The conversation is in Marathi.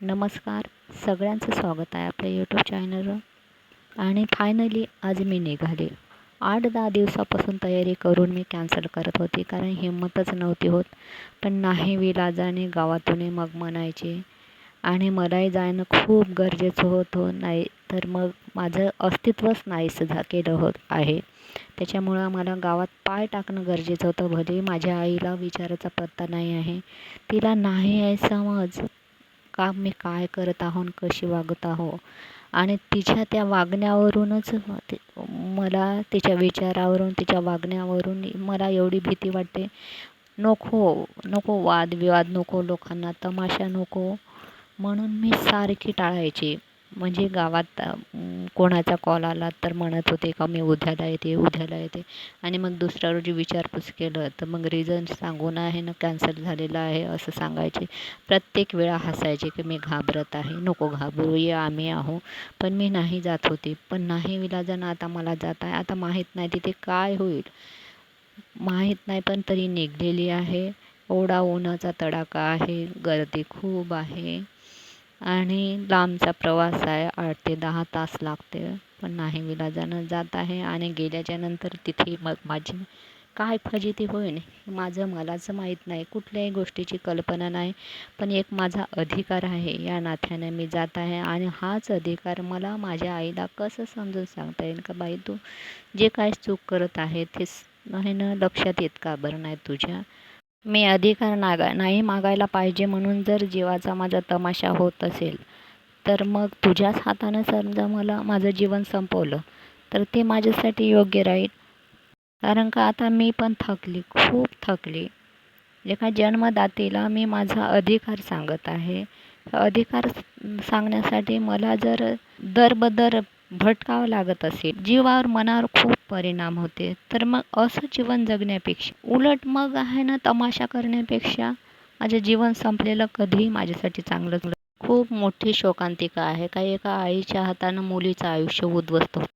नमस्कार. सगळ्यांचं स्वागत आहे आपल्या यूट्यूब चॅनलवर आणि फायनली आज मी निघाले. आठ दहा दिवसापासून तयारी करून मी कॅन्सल करत होती कारण हिंमतच नव्हती होत. पण नाही विलाजाने गावातून मग म्हणायचे आणि मलाही जाणं खूप गरजेचं होतं नाही तर मग माझं अस्तित्वच नाहीसं झा केलं होत आहे. त्याच्यामुळं मला गावात पाय टाकणं गरजेचं होतं. भले माझ्या आईला विचारायचा पत्ता नाही आहे. तिला नाही आहे समज. का मी काय करत आहो कशी वागत आहो? आणि तिच्या त्या वागण्यावरूनच मला तिच्या विचारावरून तिच्या वागण्यावरून मला एवढी भीती वाटते. नको नको वादविवाद नको लोकांना तमाशा नको. म्हणून मी सारखी टाळायची. म्हणजे गावात कोणाचा कॉल आला तर म्हणत होते का मी उद्याला येते उद्याला येते. आणि मग दुसऱ्या रोजी विचारपूस केलं तर मग रिझन सांगून आहे ना कॅन्सल झालेलं आहे असं सांगायचे. प्रत्येक वेळा हसायचे की मी घाबरत आहे नको घाबरू ये आम्ही आहो. पण मी नाही जात होती. पण नाही विलाजन आता मला जात आहे. आता माहीत नाही तिथे काय होईल. माहीत नाही पण तरी निघलेली आहे. ओढा उन्हाचा तडाखा आहे. गर्दी खूप आहे. आणि लांबचा प्रवास आहे. आठ ते दहा तास लागते. पण नाही विलाजानं जात आहे आणि गेल्याच्यानंतर तिथे मग माझी काय फजिती होईल माझं मलाच माहीत नाही. कुठल्याही गोष्टीची कल्पना नाही. पण एक माझा अधिकार आहे. या नात्याने मी जात आहे आणि हाच अधिकार मला माझ्या आईला कसं समजून सांगता येईल का बाई? तू जे काय चूक करत आहे ते नाही ना लक्षात येत का बरं? नाही तुझ्या मी अधिकार नागा नाही मागायला पाहिजे म्हणून जर जीवाचा माझा तमाशा होत असेल तर मग तुझ्याच हातानं समजा मला माझं जीवन संपवलं तर ते माझ्यासाठी योग्य राहील. कारण का आता मी पण थकली खूप थकली. एका जन्मदातीला मी माझा अधिकार सांगत आहे. अधिकार सांगण्यासाठी मला जर दरबदर भटकावं लागत असेल. जीवावर मनावर खूप परिणाम होते. तर मग असं जीवन जगण्यापेक्षा उलट मग आहे ना तमाशा करण्यापेक्षा माझं जीवन संपलेलं कधीही माझ्यासाठी चांगलं खूप मोठी शोकांतिका आहे. काही एका आईच्या हातानं मुलीचं आयुष्य उद्ध्वस्त होतं.